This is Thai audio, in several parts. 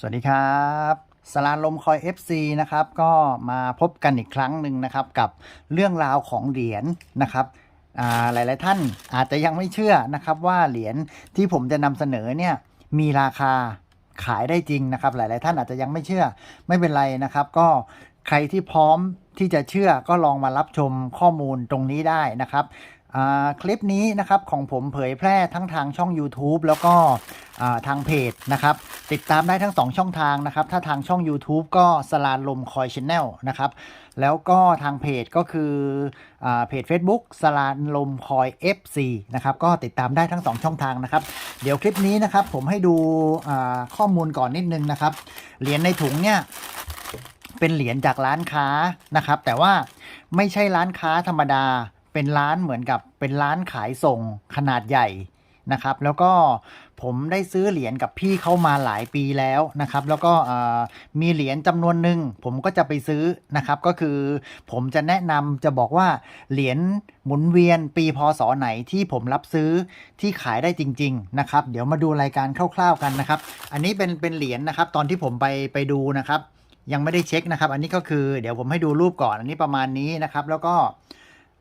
สวัสดีครับสลานลมคอย FC นะครับก็มาพบกันอีกครั้งหนึ่งนะครับกับเรื่องราวของเหรียญนะครับอ่าหลายๆท่านอาจจะยังไม่เชื่อนะครับว่าเหรียญที่ผมจะนำเสนอเนี่ยมีราคาขายได้จริงนะครับ หลาย ๆ ท่านอาจจะยังไม่เชื่อไม่เป็นไรนะครับ ก็ใครที่พร้อมที่จะเชื่อก็ลองมารับชมข้อมูลตรงนี้ได้นะครับ คลิปนี้นะครับของผมเผยแพร่ทั้งทางช่อง YouTube แล้วก็ทางเพจนะครับ ติดตามได้ทั้ง 2 ช่องทางนะครับ ถ้าทางช่อง YouTube ก็สลานลมคอยชแนลนะครับ แล้วก็ทางเพจก็คืออเพจ Facebook สลานลมคอย FC นะครับ ก็ติดตามได้ทั้ง 2 ช่องทางนะครับ เดี๋ยวคลิปนี้นะครับผมให้ดูข้อมูลก่อนนิดนึงนะครับ เหรียญในถุงเนี่ยเป็นเหรียญจากร้านค้านะครับ แต่ว่าไม่ใช่ร้านค้าธรรมดา เป็นร้านเหมือนกับเป็นร้านขายส่งขนาดใหญ่นะครับ แล้วก็ผมได้ซื้อเหรียญกับพี่เข้ามาหลายปีแล้วนะครับ แล้วก็มีเหรียญจำนวนหนึ่งผมก็จะไปซื้อนะครับ ก็คือผมจะแนะนำจะบอกว่าเหรียญหมุนเวียนปีพศไหนที่ผมรับซื้อที่ขายได้จริง ๆ นะครับ เดี๋ยวมาดูรายการคร่าว ๆกันนะครับ อันนี้เป็นเป็นเหรียญนะครับ ตอนที่ผมไปไปดูนะครับ ยังไม่ได้เช็คนะครับ อันนี้ก็คือเดี๋ยวผมให้ดูรูปก่อนอันนี้ประมาณนี้นะครับ แล้วก็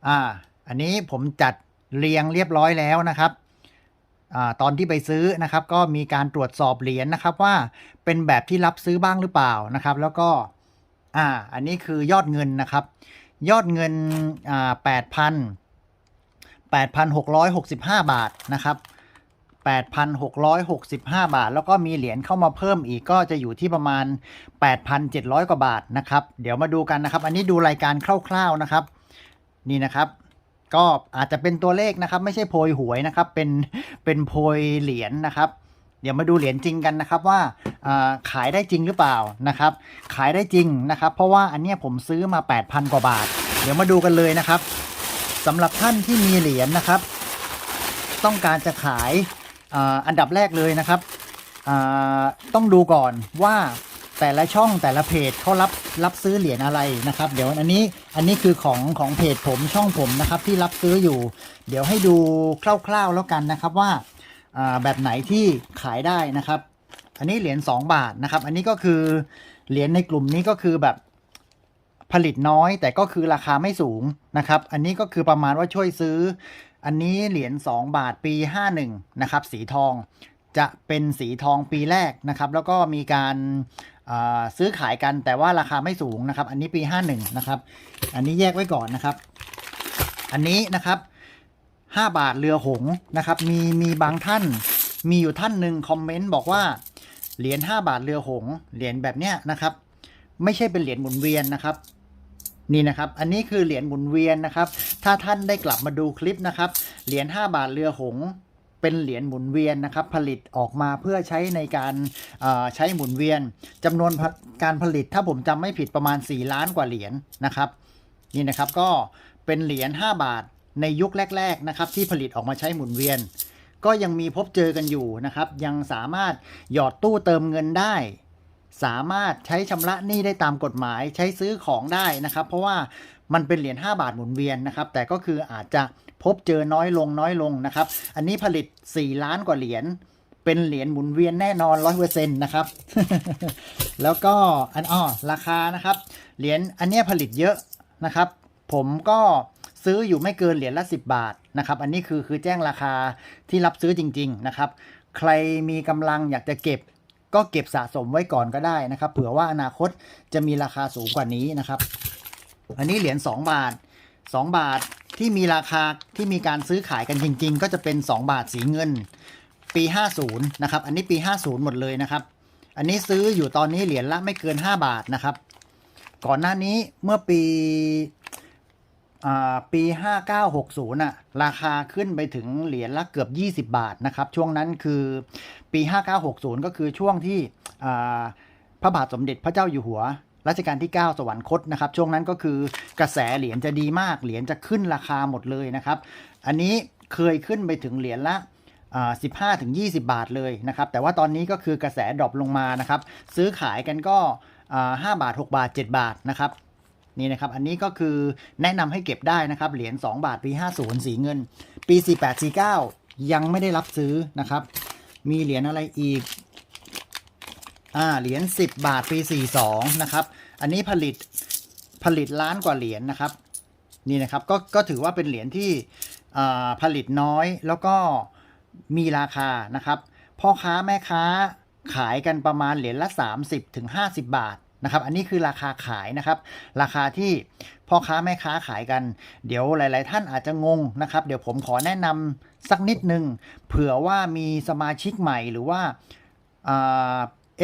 อ่า อันนี้ผมจัดเรียงเรียบร้อยแล้วนะครับอตอนที่ไปซื้อนะครับ ก็มีการตรวจสอบเหรียญนะครับว่าเป็นแบบที่รับซื้อบ้างหรือเปล่านะครับ แล้วก็อ่าอันนี้คือยอดเงินนะครับ ยอดเงินอ่าแปดพันแปดพันหกร้อยหกสิบห้าบาทนะครับ8,665 บาท แล้วก็มีเหรียญเข้ามาเพิ่มอีกก็จะอยู่ที่ประมาณ 8,700 กว่าบาทนะครับ เดี๋ยวมาดูกันนะครับ อันนี้ดูรายการคร่าวๆนะครับ นี่นะครับ ก็อาจจะเป็นตัวเลขนะครับ ไม่ใช่โพยหวยนะครับ เป็นเป็นโพยเหรียญนะครับ เดี๋ยวมาดูเหรียญจริงกันนะครับว่าขายได้จริงหรือเปล่านะครับ ขายได้จริงนะครับ เพราะว่าอันเนี้ยผมซื้อมา 8,000 กว่าบาท เดี๋ยวมาดูกันเลยนะครับสำหรับท่านที่มีเหรียญนะครับ ต้องการจะขายอ,อันดับแรกเลยนะครับ ต้องดูก่อนว่าแต่ละช่องแต่ละเพจเขารับ รับซื้อเหรียญอะไรนะครับ เดี๋ยวอันนี้อันนี้คือของของเพจผมช่องผมนะครับที่รับซื้ออยู่ เดี๋ยวให้ดูคร่าวๆแล้วกันนะครับว่าแบบไหนที่ขายได้นะครับ อันนี้เหรียญ2บาทนะครับ อันนี้ก็คือเหรียญในกลุ่มนี้ก็คือแบบผลิตน้อย แต่ก็คือราคาไม่สูงนะครับ อันนี้ก็คือประมาณว่าช่วยซื้อ อันนี้เหรียญ2บาทปี 51นะครับสีทองจะเป็นสีทองปีแรกนะครับ แล้วก็มีการ ซื้อขายกันแต่ว่าราคาไม่สูงนะครับ อันนี้ปี 51 นะครับ อันนี้แยกไว้ก่อนนะครับ อันนี้นะครับ 5 บาทเรือหงนะครับ มีมีบางท่าน มีอยู่ท่านหนึ่งคอมเมนต์บอกว่าเหรียญ5บาทเรือหงเหรียญแบบเนี้ยนะครับ ไม่ใช่เป็นเหรียญหมุนเวียนนะครับนี่นะครับ อันนี้คือเหรียญหมุนเวียนนะครับ ถ้าท่านได้กลับมาดูคลิปนะครับ เหรียญ5บาทเรือหง เป็นเหรียญหมุนเวียนนะครับ ผลิตออกมาเพื่อใช้ในการใช้หมุนเวียนจำนวนการผลิตถ้าผมจำไม่ผิดประมาณ 4 ล้านกว่าเหรียญนะครับนี่นะครับก็เป็นเหรียญ5บาทในยุคแรก ๆนะครับ ที่ผลิตออกมาใช้หมุนเวียน ก็ยังมีพบเจอกันอยู่นะครับ ยังสามารถหยอดตู้เติมเงินได้ สามารถใช้ชำระหนี้ได้ตามกฎหมายใช้ซื้อของได้นะครับ เพราะว่ามันเป็นเหรียญ5บาทหมุนเวียนนะครับ แต่ก็คืออาจจะพบเจอน้อยลงน้อยลงนะครับ อันนี้ผลิต 4 ล้านกว่าเหรียญเป็นเหรียญหมุนเวียนแน่นอนร้อยเปอร์เซ็นต์นะครับ แล้วก็อันอ้อราคานะครับเหรียญอันนี้ผลิตเยอะนะครับ ผมก็ซื้ออยู่ไม่เกินเหรียญละ 10 บาทนะครับ อันนี้คือคือแจ้งราคาที่รับซื้อจริง ๆ นะครับ ใครมีกำลังอยากจะเก็บ ก็เก็บสะสมไว้ก่อนก็ได้นะครับ เผื่อว่าอนาคตจะมีราคาสูงกว่านี้นะครับ อันนี้เหรียญ2บาท 2 บาทที่มีราคาที่มีการซื้อขายกันจริง ๆ ก็จะเป็น 2 บาทสีเงิน ปี 50 นะครับ อันนี้ปี 50 หมดเลยนะครับ อันนี้ซื้ออยู่ตอนนี้เหรียญละไม่เกิน 5 บาทนะครับ ก่อนหน้านี้เมื่อปีอ่าปี 5960น่ะราคาขึ้นไปถึงเหรียญละเกือบ 20 บาทนะครับ ช่วงนั้นคือ ปี 5960 ก็คือช่วงที่พระบาทสมเด็จพระเจ้าอยู่หัวรัชกาลที่ 9 สวรรคตนะครับ ช่วงนั้นก็คือกระแสเหรียญจะดีมาก เหรียญจะขึ้นราคาหมดเลยนะครับ อันนี้เคยขึ้นไปถึงเหรียญละ15ถึง20 บาทเลยนะครับ แต่ว่าตอนนี้ก็คือกระแสดรอปลงมานะครับ ซื้อขายกันก็อ่า5บาท 6 บาท 7 บาทนะครับนี่นะครับ อันนี้ก็คือแนะนำให้เก็บได้นะครับ เหรียญ2บาทปี 50 สีเงิน ปี 48 49 ยังไม่ได้รับซื้อนะครับ มีเหรียญอะไรอีก อ่า เหรียญ10 บาท ปี 42 นะครับ อันนี้ผลิต ผลิตล้านกว่าเหรียญนะครับ นี่นะครับ ก็ ก็ถือว่าเป็นเหรียญที่อ่าผลิตน้อย แล้วก็มีราคา นะครับ พ่อค้าแม่ค้าขายกันประมาณเหรียญละ 30ถึง50 บาท นะครับ อันนี้คือราคาขายนะครับ ราคาที่พ่อค้าแม่ค้าขายกัน เดี๋ยวหลาย ๆ ท่านอาจจะงงนะครับ เดี๋ยวผมขอแนะนำสักนิดนึง เผื่อว่ามีสมาชิกใหม่หรือว่าเอ่า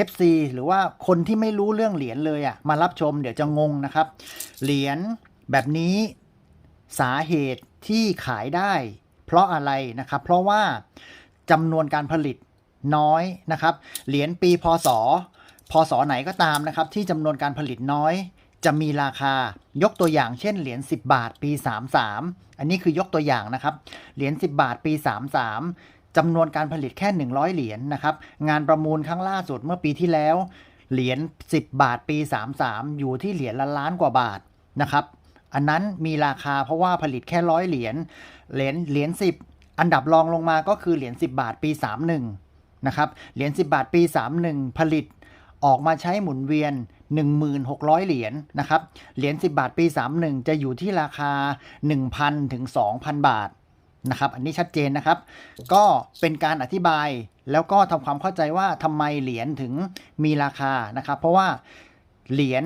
FC หรือว่าคนที่ไม่รู้เรื่องเหรียญเลยอะ่ะมารับชมเดี๋ยวจะงงนะครับ เหรียญแบบนี้สาเหตุที่ขายได้ เพราะอะไรนะครับ เพราะว่าจำนวนการผลิตน้อยนะครับ เหรียญปีพศ พศไหนก็ตามนะครับ ที่จำนวนการผลิตน้อย จะมีราคายกตัวอย่างเช่นเหรียญ10 บาทปี 33 อันนี้คือยกตัวอย่างนะครับ เหรียญ10 บาทปี 33จำนวนการผลิตแค่ 100 เหรียญนะครับ งานประมูลครั้งล่าสุดเมื่อปีที่แล้ว เหรียญ10 บาทปี 33 อยู่ที่เหรียญละล้านกว่าบาทนะครับ อันนั้นมีราคาเพราะว่าผลิตแค่ร้อยเหรียญ เหรียญเหรียญ10 อันดับรองลงมาก็คือเหรียญ10 บาทปี 31นะครับ เหรียญ10 บาทปี 31 ผลิต ออกมาใช้หมุนเวียน 1,600 เหรียญนะครับ เหรียญ 10 บาทปี 31 จะอยู่ที่ราคา 1,000 ถึง 2,000 บาทนะครับ อันนี้ชัดเจนนะครับ ก็เป็นการอธิบายแล้วก็ทำความเข้าใจว่าทำไมเหรียญถึงมีราคานะครับ เพราะว่าเหรียญ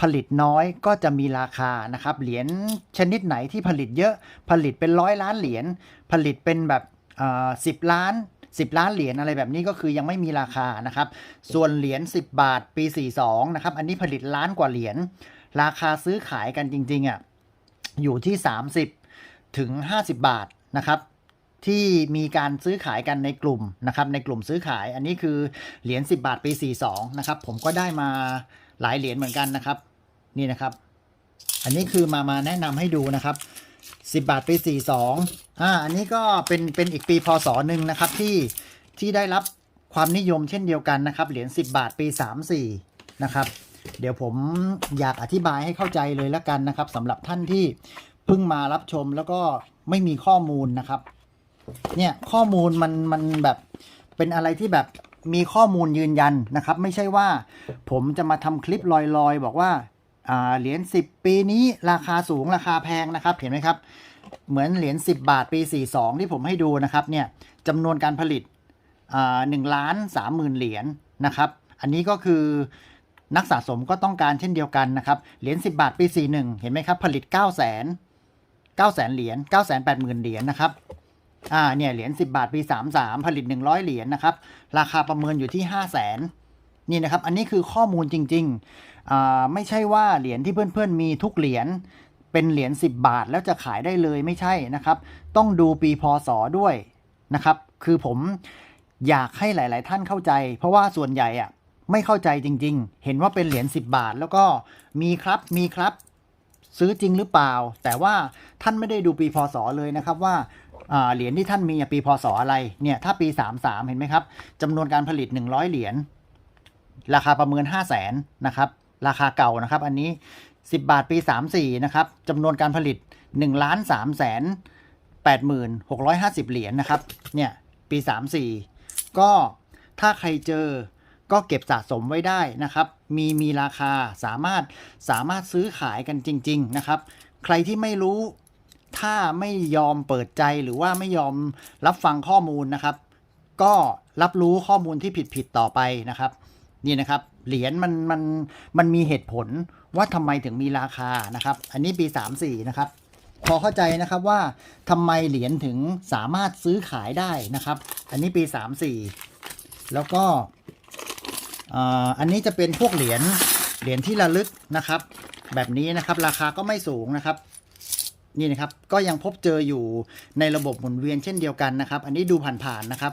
ผลิตน้อยก็จะมีราคานะครับ เหรียญชนิดไหนที่ผลิตเยอะ ผลิตเป็นร้อยล้านเหรียญ ผลิตเป็นแบบสิบล้าน 10 ล้านเหรียญอะไรแบบนี้ก็คือยังไม่มีราคานะครับ ส่วนเหรียญ10 บาทปี 42 นะครับ อันนี้ผลิตล้านกว่าเหรียญราคาซื้อขายกันจริงๆอะอยู่ที่ 30 ถึง 50 บาทนะครับที่มีการซื้อขายกันในกลุ่มนะครับในกลุ่มซื้อขายอันนี้คือเหรียญ10 บาทปี 42 นะครับ ผมก็ได้มาหลายเหรียญเหมือนกันนะครับ นี่นะครับ อันนี้คือมามาแนะนำให้ดูนะครับ 10 บาทปี 42อ่าอันนี้ก็เป็นเป็นอีกปีพศหนึ่งนะครับที่ที่ได้รับความนิยมเช่นเดียวกันนะครับ เหรียญ10 บาทปี 34 นะครับ เดี๋ยวผมอยากอธิบายให้เข้าใจเลยละกันนะครับสำหรับท่านที่เพิ่งมารับชมแล้วก็ไม่มีข้อมูลนะครับ เนี่ยข้อมูลมันมันแบบเป็นอะไรที่แบบมีข้อมูลยืนยันนะครับ ไม่ใช่ว่าผมจะมาทำคลิปลอยๆ บอกว่าอ่า เหรียญ10 ปีนี้ราคาสูงราคาแพงนะครับ เห็นไหมครับ เหมือนเหรียญ10 บาทปี 42 ที่ผมให้ดูนะครับเนี่ยจำนวนการผลิตหนึ่งล้านสามหมื่นเหรียญนะครับ อันนี้ก็คือนักสะสมก็ต้องการเช่นเดียวกันนะครับ เหรียญ10 บาทปี 41 เห็นไหมครับ ผลิต 9 0 0 0 0 0 9 0 0 0 0เหรียญ9 8 0 0 0 0เหรียญนะครับอ่าเนี่ยเหรียญ10 บาทปี 33 ผลิต 100 เหรียญนะครับ ราคาประเมินอยู่ที่ 5 0 0 0 0 นี่นะครับ อันนี้คือข้อมูลจริงๆ ไม่ใช่ว่าเหรียญที่เพื่อนๆมีทุกเหรียญเป็นเหรียญ10 บาทแล้วจะขายได้เลยไม่ใช่นะครับ ต้องดูปีพศด้วยนะครับ คือผมอยากให้หลาย ๆ ท่านเข้าใจ เพราะว่าส่วนใหญ่อะไม่เข้าใจจริง ๆ เห็นว่าเป็นเหรียญ10 บาท แล้วก็มีครับมีครับซื้อจริงหรือเปล่า แต่ว่าท่านไม่ได้ดูปีพศเลยนะครับว่าเหรียญที่ท่านมีปีพศอะไรเนี่ยถ้าปี 33 เห็นไหมครับจำนวนการผลิต 100 เหรียญ ราคาประเมิน 5 0 0แสนนะครับ ราคาเก่านะครับ อันนี้ 10 บาทปี 34 นะครับจำนวนการผลิต1ล้าน3แสน8650 เหรียญนะครับ เนี่ย ปี 34 ก็ถ้าใครเจอก็เก็บสะสมไว้ได้นะครับ มีมีราคาสามารถสามารถซื้อขายกันจริง ๆ นะครับ ใครที่ไม่รู้ถ้าไม่ยอมเปิดใจหรือว่าไม่ยอมรับฟังข้อมูลนะครับ ก็รับรู้ข้อมูลที่ผิดๆต่อไปนะครับ นี่นะครับ เหรียญมันมันมันมีเหตุผลว่าทำไมถึงมีราคานะครับ อันนี้ปี 34 นะครับ พอเข้าใจนะครับว่าทำไมเหรียญถึงสามารถซื้อขายได้นะครับ อันนี้ปี 34 แล้วก็อันนี้จะเป็นพวกเหรียญเหรียญที่ระลึกนะครับ แบบนี้นะครับราคาก็ไม่สูงนะครับนี่นะครับก็ยังพบเจออยู่ในระบบหมุนเวียนเช่นเดียวกันนะครับ อันนี้ดูผ่านๆนะครับ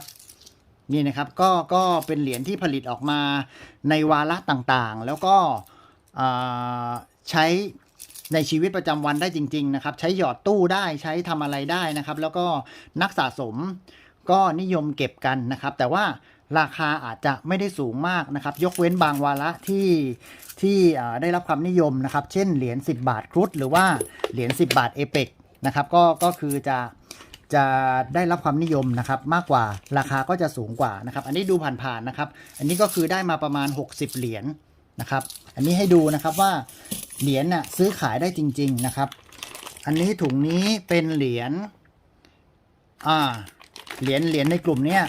นี่นะครับก็ก็เป็นเหรียญที่ผลิตออกมาในวาระต่างๆ แล้วก็ใช้ในชีวิตประจำวันได้จริง ๆ นะครับ ใช้หยอดตู้ได้ใช้ทำอะไรได้นะครับ แล้วก็นักสะสมก็นิยมเก็บกันนะครับ แต่ว่าราคาอาจจะไม่ได้สูงมากนะครับ ยกเว้นบางวาระที่ที่ได้รับความนิยมนะครับ เช่นเหรียญ10 บาทครุฑหรือว่าเหรียญ10 บาทเอเปกนะครับก็ก็คือจะ จะได้รับความนิยมนะครับมากกว่าราคาก็จะสูงกว่านะครับ อันนี้ดูผ่านๆนะครับ อันนี้ก็คือได้มาประมาณ 60 เหรียญนะครับ อันนี้ให้ดูนะครับว่าเหรียญน่ะซื้อขายได้จริง ๆนะครับ อันนี้ถุงนี้เป็นเหรียญอ่าเหรียญเหรียญในกลุ่มเนี้ย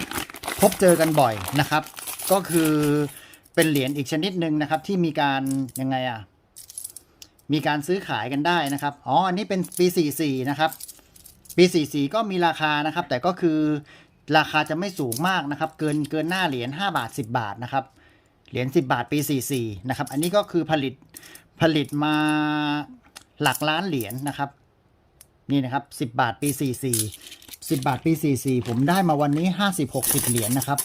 พบเจอกันบ่อยนะครับ ก็คือเป็นเหรียญอีกชนิดหนึ่งนะครับ ที่มีการยังไงอะมีการซื้อขายกันได้นะครับ อ๋อ อันนี้เป็นปี 44 นะครับ ปี 44 ก็มีราคานะครับ แต่ก็คือราคาจะไม่สูงมากนะครับ เกินเกินหน้าเหรียญ5บาท 10 บาทนะครับเหรียญ10 บาทปี 44 นะครับ อันนี้ก็คือผลิตผลิตมาหลักล้านเหรียญนะครับ นี่นะครับ 10 บาทปี 44 10 บาทปี 44 ผมได้มาวันนี้ 50-60 เหรียญนะครับ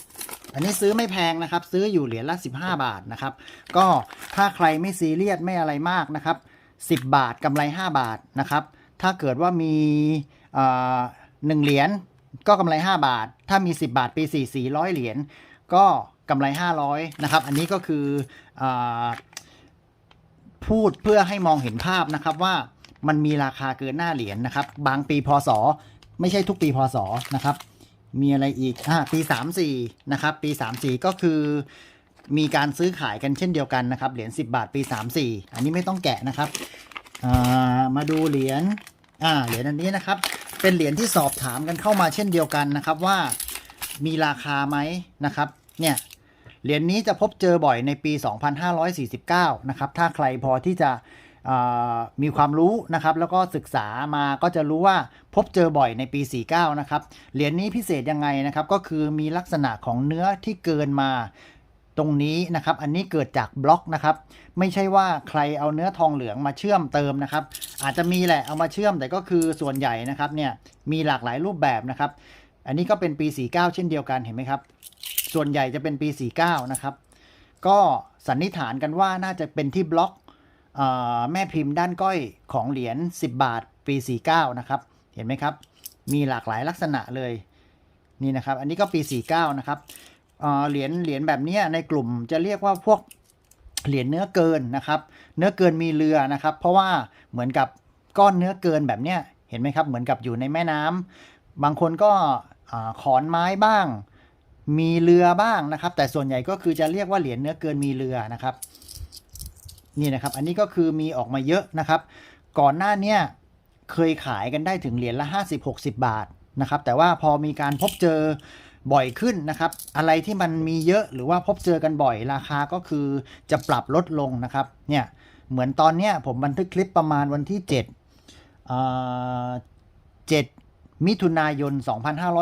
อันนี้ซื้อไม่แพงนะครับ ซื้ออยู่เหรียญละ 15 บาทนะครับ ก็ถ้าใครไม่ซีเรียสไม่อะไรมากนะครับ 10 บาทกำไร 5 บาทนะครับ ถ้าเกิดว่ามี หนึ่งเหรียญก็กำไร 5 บาท ถ้ามี 10 บาทปี4 400 เหรียญก็กำไร 500 นะครับ อันนี้ก็คืออพูดเพื่อให้มองเห็นภาพนะครับว่ามันมีราคาเกินหน้าเหรียญนะครับ บางปีพศ ไม่ใช่ทุกปีพศนะครับ มีอะไรอีกอ่าปี 34 นะครับ ปี 34 ก็คือมีการซื้อขายกันเช่นเดียวกันนะครับ เหรียญ10 บาทปี 34 อันนี้ไม่ต้องแกะนะครับามาดูเหรียญอ่าเหรียญอันนี้นะครับ เป็นเหรียญที่สอบถามกันเข้ามาเช่นเดียวกันนะครับว่ามีราคาไหมนะครับ เนี่ยเหรียญนี้จะพบเจอบ่อยในปี 2549 นะครับ ถ้าใครพอที่จะมีความรู้นะครับ แล้วก็ศึกษามาก็จะรู้ว่าพบเจอบ่อยในปี 49 นะครับ เหรียญนี้พิเศษยังไงนะครับ ก็คือมีลักษณะของเนื้อที่เกินมา ตรงนี้นะครับ อันนี้เกิดจากบล็อกนะครับ ไม่ใช่ว่าใครเอาเนื้อทองเหลืองมาเชื่อมเติมนะครับ อาจจะมีแหละเอามาเชื่อมแต่ก็คือส่วนใหญ่นะครับเนี่ยมีหลากหลายรูปแบบนะครับ อันนี้ก็เป็นปี 49 เช่นเดียวกันเห็นไหมครับ ส่วนใหญ่จะเป็นปี 49 นะครับ ก็สันนิษฐานกันว่าน่าจะเป็นที่บล็อกออแม่พิมพ์ด้านก้อยของเหรียญ10 บาทปี 49 นะครับ เห็นไหมครับ มีหลากหลายลักษณะเลยนี่นะครับ อันนี้ก็ปี 49 นะครับ เหรียญเหรียญแบบนี้ในกลุ่มจะเรียกว่าพวกเหรียญเนื้อเกินนะครับ เนื้อเกินมีเรือนะครับ เพราะว่าเหมือนกับก้อนเนื้อเกินแบบเนี้ยเห็นไหมครับ เหมือนกับอยู่ในแม่น้ำบางคนก็ขอนไม้บ้าง มีเรือบ้างนะครับ แต่ส่วนใหญ่ก็คือจะเรียกว่าเหรียญเนื้อเกินมีเรือนะครับ นี่นะครับ อันนี้ก็คือมีออกมาเยอะนะครับ ก่อนหน้าเนี้ยเคยขายกันได้ถึงเหรียญละ 50-60 บาทนะครับ แต่ว่าพอมีการพบเจอ บ่อยขึ้นนะครับ อะไรที่มันมีเยอะหรือว่าพบเจอกันบ่อยราคาก็คือจะปรับลดลงนะครับ เนี่ย เหมือนตอนเนี้ยผมบันทึกคลิปประมาณวันที่ 7เอ่อ7มิถุนายน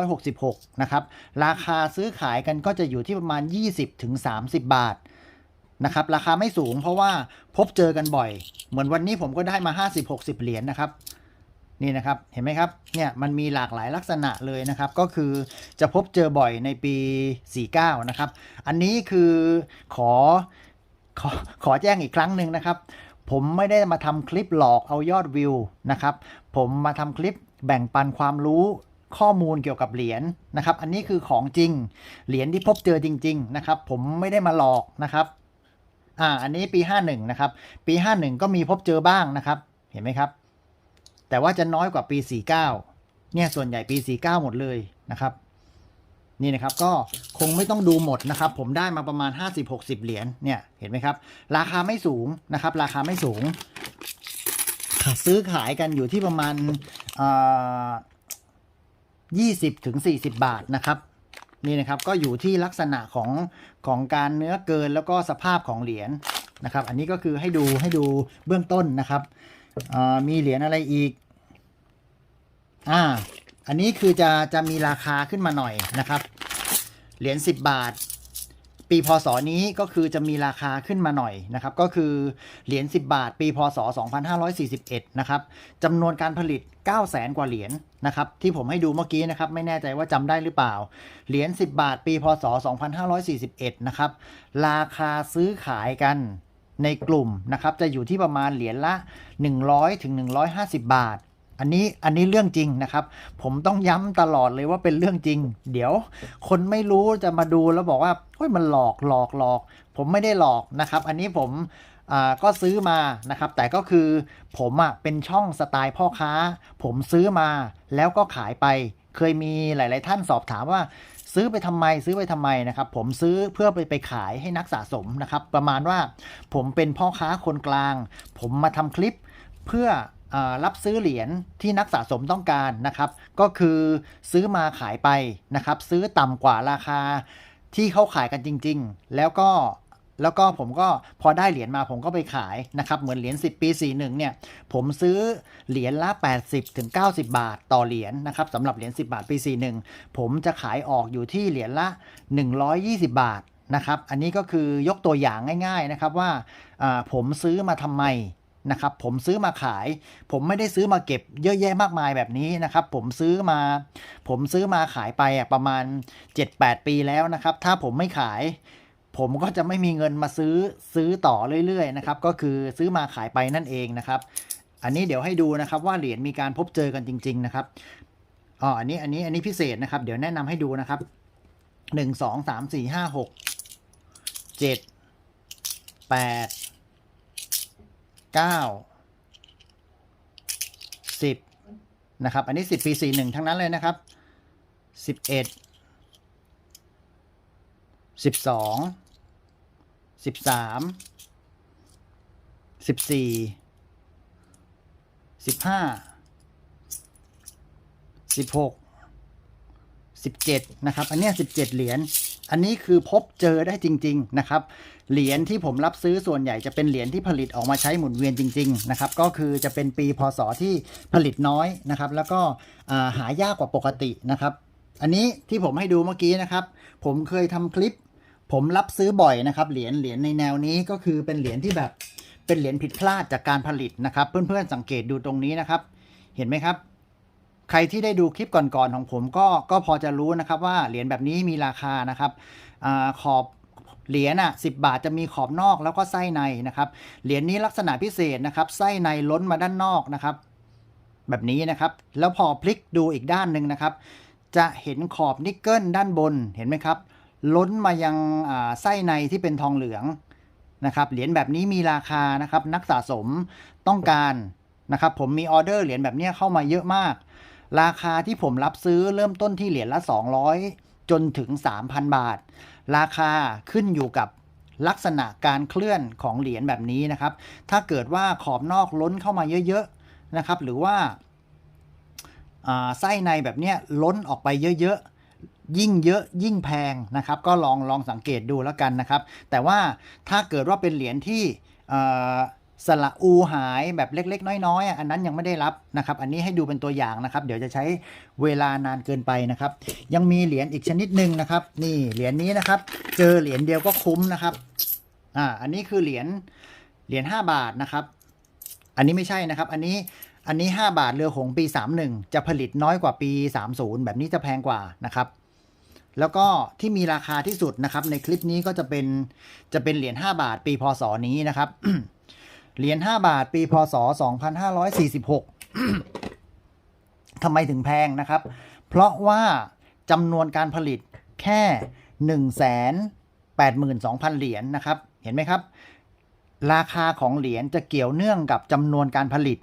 2566 นะครับ ราคาซื้อขายกันก็จะอยู่ที่ประมาณ 20-30 บาทนะครับ ราคาไม่สูงเพราะว่าพบเจอกันบ่อย เหมือนวันนี้ผมก็ได้มา 50-60 เหรียญนะครับ นี่นะครับ เห็นไหมครับ เนี่ยมันมีหลากหลายลักษณะเลยนะครับ ก็คือจะพบเจอบ่อยในปี 49 นะครับ อันนี้คือขอขอขอแจ้งอีกครั้งหนึ่งนะครับ ผมไม่ได้มาทำคลิปหลอกเอายอดวิวนะครับ ผมมาทำคลิปแบ่งปันความรู้ข้อมูลเกี่ยวกับเหรียญนะครับ อันนี้คือของจริง เหรียญที่พบเจอจริง ๆ นะครับ ผมไม่ได้มาหลอกนะครับ อ่า อันนี้ปี 51 นะครับ ปี 51 ก็มีพบเจอบ้างนะครับ เห็นไหมครับ แต่ว่าจะน้อยกว่าปี 49 เนี่ยส่วนใหญ่ปี 49 หมดเลยนะครับ นี่นะครับก็คงไม่ต้องดูหมดนะครับ ผมได้มาประมาณ 50-60 เหรียญเนี่ยเห็นไหมครับ ราคาไม่สูงนะครับ ราคาไม่สูง ซื้อขายกันอยู่ที่ประมาณยี่สิบถึงสี่สิบบาทนะครับนี่นะครับก็อยู่ที่ลักษณะของของการเนื้อเกินแล้วก็สภาพของเหรียญนะครับ อันนี้ก็คือให้ดูให้ดูเบื้องต้นนะครับ มีเหรียญอะไรอีก อ่า อันนี้คือจะจะมีราคาขึ้นมาหน่อยนะครับ เหรียญ10 บาท ปีพศนี้ก็คือจะมีราคาขึ้นมาหน่อยนะครับ ก็คือเหรียญ10 บาท ปีพศ 2541 นะครับจำนวนการผลิต 9 0 0 0 0 0กว่าเหรียญนะครับ ที่ผมให้ดูเมื่อกี้นะครับ ไม่แน่ใจว่าจำได้หรือเปล่า เหรียญ10 บาท ปีพศ 2541 นะครับ ราคาซื้อขายกัน ในกลุ่มนะครับจะอยู่ที่ประมาณเหรียญละ 100ถึง150 บาท อันนี้อันนี้เรื่องจริงนะครับ ผมต้องย้ำตลอดเลยว่าเป็นเรื่องจริง เดี๋ยวคนไม่รู้จะมาดูแล้วบอกว่าเฮ้ยมันหลอกหลอกหลอก ผมไม่ได้หลอกนะครับ อันนี้ผมอ่าก็ซื้อมานะครับ แต่ก็คือผมอะเป็นช่องสไตล์พ่อค้า ผมซื้อมาแล้วก็ขายไป เคยมีหลาย ๆ ท่านสอบถามว่า ซื้อไปทำไมซื้อไปทำไมนะครับ ผมซื้อเพื่อไปไปขายให้นักสะสมนะครับ ประมาณว่าผมเป็นพ่อค้าคนกลาง ผมมาทำคลิปเพื่อรับซื้อเหรียญที่นักสะสมต้องการนะครับ ก็คือซื้อมาขายไปนะครับ ซื้อต่ำกว่าราคาที่เขาขายกันจริง ๆ แล้วก็ แล้วก็ผมก็พอได้เหรียญมาผมก็ไปขายนะครับเหมือนเหรียญ10 ปี 41เนี่ยผมซื้อเหรียญละ 80ถึง90 บาทต่อเหรียญนะครับสำหรับเหรียญ10 บาทปี 41 ผมจะขายออกอยู่ที่เหรียญละ 120 บาทนะครับอันนี้ก็คือยกตัวอย่างง่าย ๆนะครับว่าผมซื้อมาทำไมนะครับผมซื้อมาขาย ผมไม่ได้ซื้อมาเก็บเยอะแยะมากมายแบบนี้นะครับ ผมซื้อมา ผมซื้อมาขายไปอะประมาณ 7-8 ปีแล้วนะครับ ถ้าผมไม่ขาย ผมก็จะไม่มีเงินมาซื้อซื้อต่อเรื่อยๆนะครับ ก็คือซื้อมาขายไปนั่นเองนะครับ อันนี้เดี๋ยวให้ดูนะครับว่าเหรียญมีการพบเจอกันจริง ๆ นะครับอ๋ออันนี้อันนี้อันนี้พิเศษนะครับ เดี๋ยวแนะนำให้ดูนะครับหนึ่งสองสามสี่ห้าหกเจ็ดแปดเก้าสิบนะครับ อันนี้สิบปีสี่หนึ่งทั้งนั้นเลยนะครับสิบเอ็ดสิบสอง สิบสามสิบสี่สิบห้าสิบหกสิบเจ็ดนะครับ อันนี้สิบเจ็ดเหรียญอันนี้คือพบเจอได้จริง ๆ นะครับ เหรียญที่ผมรับซื้อส่วนใหญ่จะเป็นเหรียญที่ผลิตออกมาใช้หมุนเวียนจริง ๆ นะครับ ก็คือจะเป็นปีพศที่ผลิตน้อยนะครับ แล้วก็หายากกว่าปกตินะครับ อันนี้ที่ผมให้ดูเมื่อกี้นะครับ ผมเคยทำคลิป ผมรับซื้อบ่อยนะครับเหรียญเหรียญในแนวนี้ก็คือเป็นเหรียญที่แบบเป็นเหรียญผิดพลาดจากการผลิตนะครับ เพื่อนๆสังเกตดูตรงนี้นะครับ เห็นไหมครับ ใครที่ได้ดูคลิปก่อนๆของผมก็ก็พอจะรู้นะครับว่าเหรียญแบบนี้มีราคานะครับอขอบเหรียญอะสิบาทจะมีขอบนอกแล้วก็ไส้ในนะครับเหรียญนี้ลักษณะพิเศษนะครับไส้ในล้นมาด้านนอกนะครับ แบบนี้นะครับ แล้วพอพลิกดูอีกด้านหนึ่งนะครับ จะเห็นขอบนิกเกิลด้านบนเห็นไหมครับ ล้นมายังไส้ในที่เป็นทองเหลืองนะครับเหรียญแบบนี้มีราคานะครับนักสะสมต้องการนะครับผมมีออเดอร์เหรียญแบบนี้เข้ามาเยอะมาก ราคาที่ผมรับซื้อเริ่มต้นที่เหรียญละ 200 จนถึง 3,000 บาท ราคาขึ้นอยู่กับลักษณะการเคลื่อนของเหรียญแบบนี้นะครับ ถ้าเกิดว่าขอบนอกล้นเข้ามาเยอะๆนะครับ หรือว่าอาไส้ในแบบนี้ล้นออกไปเยอะๆ ยิ่งเยอะยิ่งแพงนะครับ ก็ลองลองสังเกตดูแล้วกันนะครับ แต่ว่าถ้าเกิดว่าเป็นเหรียญที่สละอูหายแบบเล็ก ๆ น้อยๆอะอันนั้นยังไม่ได้รับนะครับ อันนี้ให้ดูเป็นตัวอย่างนะครับ เดี๋ยวจะใช้เวลานานเกินไปนะครับ ยังมีเหรียญอีกชนิดหนึ่งนะครับ นี่เหรียญนี้นะครับ เจอเหรียญเดียวก็คุ้มนะครับอ่าอันนี้คือเหรียญเหรียญ5บาทนะครับ อันนี้ไม่ใช่นะครับ อันนี้อันนี้ 5 บาทเรือหงส์ปี 31 จะผลิตน้อยกว่าปี 30 แบบนี้จะแพงกว่านะครับ แล้วก็ที่มีราคาที่สุดนะครับ ในคลิปนี้ก็จะเป็นจะเป็นเหรียญ5บาทปีพศนี้นะครับ เหรียญ5บาทปีพศ 2546ทำไมถึงแพงนะครับ เพราะว่าจำนวนการผลิตแค่ 182,000 เหรียญนะครับ เห็นไหมครับ ราคาของเหรียญจะเกี่ยวเนื่องกับจำนวนการผลิต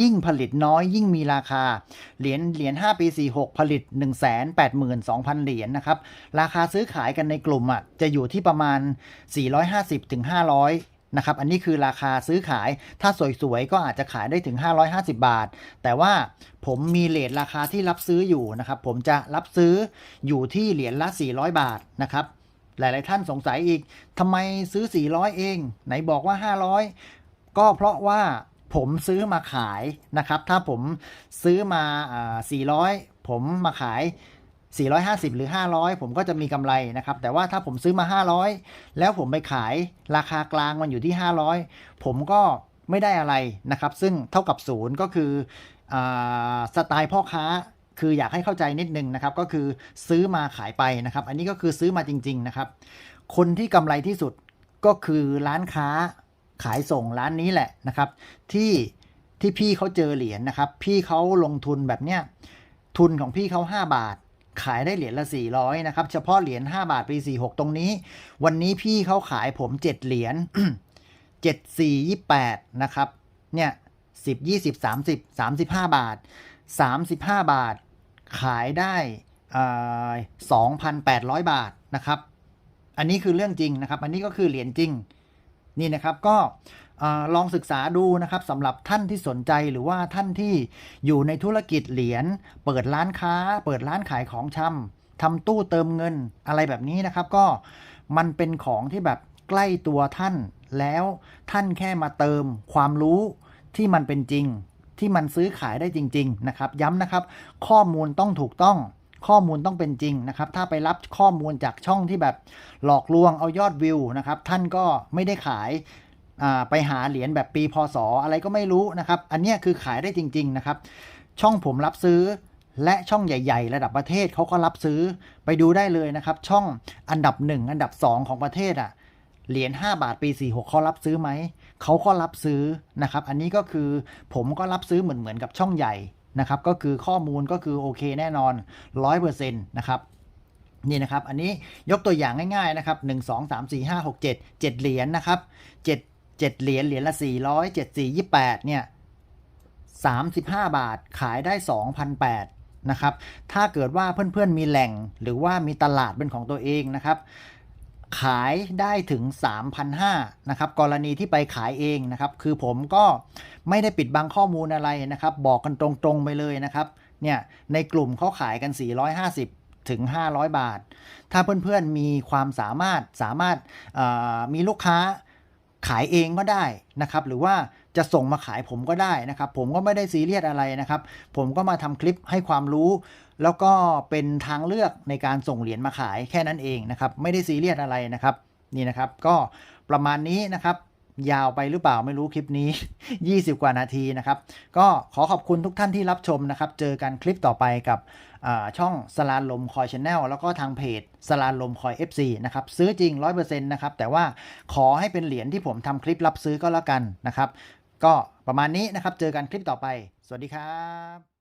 ยิ่งผลิตน้อยยิ่งมีราคา เหรียญเหรียญ5ปี 46 ผลิต 182,000 เหรียญนะครับ ราคาซื้อขายกันในกลุ่มอะจะอยู่ที่ประมาณ 450ถึง500นะครับ อันนี้คือราคาซื้อขาย ถ้าสวยๆ ก็อาจจะขายได้ถึง 550 บาท แต่ว่าผมมีเลทราคาที่รับซื้ออยู่นะครับ ผมจะรับซื้ออยู่ที่เหรียญละ 400 บาทนะครับหลาย ๆ ท่านสงสัยอีกทำไมซื้อ 400 เอง ไหนบอกว่า 500 ก็เพราะว่า ผมซื้อมาขายนะครับ ถ้าผมซื้อมาอ400 ผมมาขาย 450 หรือ 500 ผมก็จะมีกำไรนะครับ แต่ว่าถ้าผมซื้อมา 500 แล้วผมไปขายราคากลางมันอยู่ที่ 500 ผมก็ไม่ได้อะไรนะครับ ซึ่งเท่ากับศูนย์ก็คืออสไตล์พ่อค้าคืออยากให้เข้าใจนิดนึงนะครับ ก็คือซื้อมาขายไปนะครับ อันนี้ก็คือซื้อมาจริง ๆ นะครับ คนที่กำไรที่สุดก็คือร้านค้า ขายส่งร้านนี้แหละนะครับ ที่ที่พี่เขาเจอเหรียญนะครับ พี่เขาลงทุนแบบเนี้ยทุนของพี่เขา5 บาท ขายได้เหรียญละ 400นะครับ เฉพาะเหรียญ5บาทปี46 ตรงนี้ วันนี้พี่เขาขายผม 7 เหรียญ7 4 28นะครับ เนี่ย10 20 30 35 บาท 35 บาท ขายได้สองพันแปดร้อยบาทนะครับ อันนี้คือเรื่องจริงนะครับ อันนี้ก็คือเหรียญจริง นี่นะครับก็ลองศึกษาดูนะครับสำหรับท่านที่สนใจหรือว่าท่านที่อยู่ในธุรกิจเหรียญเปิดร้านค้า เปิดร้านขายของชำทำตู้เติมเงินอะไรแบบนี้นะครับก็มันเป็นของที่แบบใกล้ตัวท่านแล้วท่านแค่มาเติมความรู้ที่มันเป็นจริง ที่มันซื้อขายได้จริง ๆ นะครับ ย้ำนะครับ ข้อมูลต้องถูกต้อง ข้อมูลต้องเป็นจริงนะครับ ถ้าไปรับข้อมูลจากช่องที่แบบหลอกลวงเอายอดวิวนะครับ ท่านก็ไม่ได้ขายไปหาเหรียญแบบปีพศอะไรก็ไม่รู้นะครับ อันนี้คือขายได้จริง ๆนะครับ ช่องผมรับซื้อและช่องใหญ่ ๆ ระดับประเทศเขาก็รับซื้อไปดูได้เลยนะครับ ช่องอันดับ 1 อันดับ 2 ของประเทศอะเหรียญ5บาทปี 46เขารับซื้อไหมเขาก็รับซื้อนะครับ อันนี้ก็คือผมก็รับซื้อเหมือนเหมือนกับช่องใหญ่ นะครับ ก็คือข้อมูลก็คือโอเคแน่นอน 100%นะครับนี่นะครับ อันนี้ยกตัวอย่างง่ายๆนะครับ 1 2 3 4 5 6 7 7 เหรียญนะครับ 7 7 เหรียญ เหรียญละ 400 7 4 28 เนี่ย 35 บาท ขายได้ 2,008นะครับ ถ้าเกิดว่าเพื่อนๆมีแหล่งหรือว่ามีตลาดเป็นของตัวเองนะครับ ขายได้ถึง 3,500นะครับกรณีที่ไปขายเองนะครับ คือผมก็ไม่ได้ปิดบังข้อมูลอะไรนะครับ บอกกันตรงๆไปเลยนะครับเนี่ยในกลุ่มเขาขายกัน 450 ถึง 500 บาท ถ้าเพื่อนๆมีความสามารถสามารถมีลูกค้าขายเองก็ได้นะครับ หรือว่าจะส่งมาขายผมก็ได้นะครับ ผมก็ไม่ได้ซีเรียสอะไรนะครับ ผมก็มาทำคลิปให้ความรู้ แล้วก็เป็นทางเลือกในการส่งเหรียญมาขายแค่นั้นเองนะครับ ไม่ได้ซีเรียสอะไรนะครับ นี่นะครับ ก็ประมาณนี้นะครับยาวไปหรือเปล่าไม่รู้คลิปนี้ 20 กว่านาทีนะครับ ก็ขอขอบคุณทุกท่านที่รับชมนะครับ เจอกันคลิปต่อไปกับช่องสลานลมคอยชาแนลแล้วก็ทางเพจสลานลมคอย FC นะครับ ซื้อจริง 100%นะครับ แต่ว่าขอให้เป็นเหรียญที่ผมทำคลิปรับซื้อก็แล้วกันนะครับ ก็ประมาณนี้นะครับ เจอกันคลิปต่อไป สวัสดีครับ